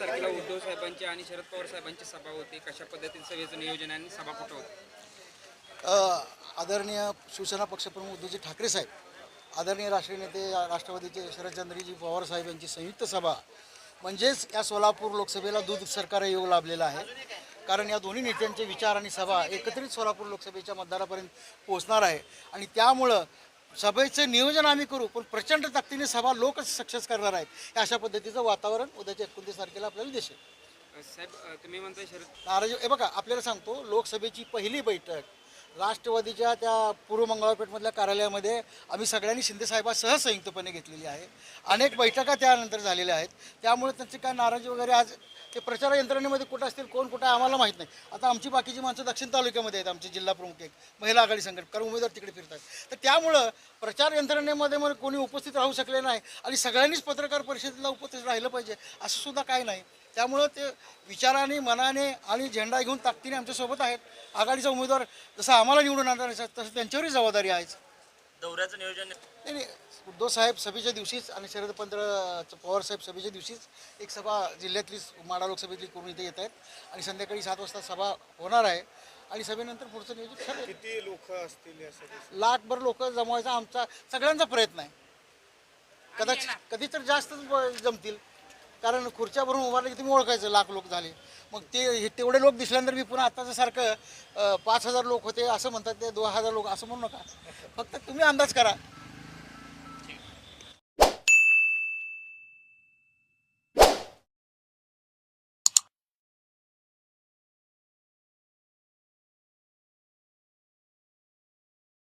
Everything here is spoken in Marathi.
उद्धव साहेबांचे आणि शरद पवार सभा होती. कशा पद्धतीने सभेचं नियोजन आणि सभा कुठं होती आदरणीय शिवसेना पक्षप्रमुख उद्धवजी ठाकरे साहेब आदरणीय राष्ट्रीय नेते राष्ट्रवादीचे शरदचंद्रजी पवार साहेब यांची संयुक्त सभा. म्हणजेच या सोलापूर लोकसभेला दूध सरकार योग लाभलेला आहे. कारण या दोन्ही नेत्यांचे विचार आणि सभा एकत्रित सोलापूर लोकसभेच्या मतदारापर्यंत पोहोचणार आहे. आणि त्यामुळं सभेचं नियोजन आम्ही करू पण प्रचंड ताकदीने सभा लोकच सक्सेस करणार आहेत. अशा पद्धतीचं वातावरण उद्याच्या एकोणतीस तारखेला आपल्याला दिसेल. साहेब तुम्ही म्हणताय शरद नाराज हे बघा आपल्याला सांगतो लोकसभेची पहिली बैठक राष्ट्रवादीच्या त्या पूर्व मंगळपेठमधल्या कार्यालयामध्ये आम्ही सगळ्यांनी शिंदेसाहेबासह संयुक्तपणे घेतलेली आहे. अनेक बैठका त्यानंतर झालेल्या आहेत. त्यामुळे त्यांची काय नाराजी वगैरे आज ते प्रचार यंत्रणेमध्ये कुठं असतील कोण कुठं आहे आम्हाला माहीत नाही. आता आमची बाकीची माणसं दक्षिण तालुक्यामध्ये आहेत आमचे जिल्हा प्रमुख एक महिला आघाडी संघटना कारण उमेदवार तिकडे फिरतात. तर त्यामुळं प्रचार यंत्रणेमध्ये मग कोणी उपस्थित राहू शकले नाही आणि सगळ्यांनीच पत्रकार परिषदेला उपस्थित राहिलं पाहिजे असं सुद्धा काय नाही. त्यामुळं ते विचाराने मनाने आणि झेंडा घेऊन ताकदीने आमच्यासोबत आहेत. आघाडीचा उमेदवार जसं आम्हाला निवडून आणणार तसं त्यांच्यावरही जबाबदारी आहेच. दौऱ्याचं नियोजन नाही नाही. उद्धव साहेब सभेच्या दिवशीच आणि शरद पंत्र पवार साहेब सभेच्या दिवशीच एक सभा जिल्ह्यातली माडा लोकसभेतली करून इथे येत आहेत. आणि संध्याकाळी सात वाजता सभा होणार आहे. आणि सभेनंतर पुढचं नियोजन ठरेल. किती लोक असतील या सभेत? लाखभर लोक जमवायचा आमचा सगळ्यांचा प्रयत्न आहे. कदाचित कधी तर जास्तच ब- जमतील. कारण खुर्च्या भरून उभारले की तुम्ही ओळखायचं लाख लोक झाले. मग ते हे तेवढे लोक दिसल्यानंतर मी पुन्हा आत्ताचं सारखं पाच हजार लोक होते असं म्हणतात ते दोन हजार लोक असं म्हणू नका. फक्त तुम्ही अंदाज करा.